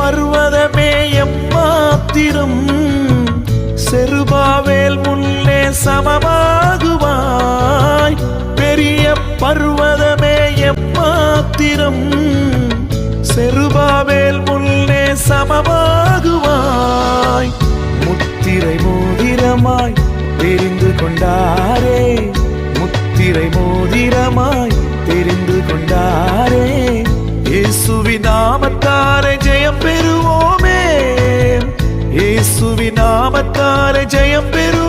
பர்வதமே எம்மாத்திரம் செருபாவேல் முன்னே சமமாகுவாய். பெரிய பர்வதமே எம்மாத்திரம் செருபாவேல் முன்னே சமமாகுவாய். முத்திரை மோதிரமாய் தெரிந்து கொண்டாரே. முத்திரை மோதிரமாய் நாமத்தாலே ஜெயம் பெறும்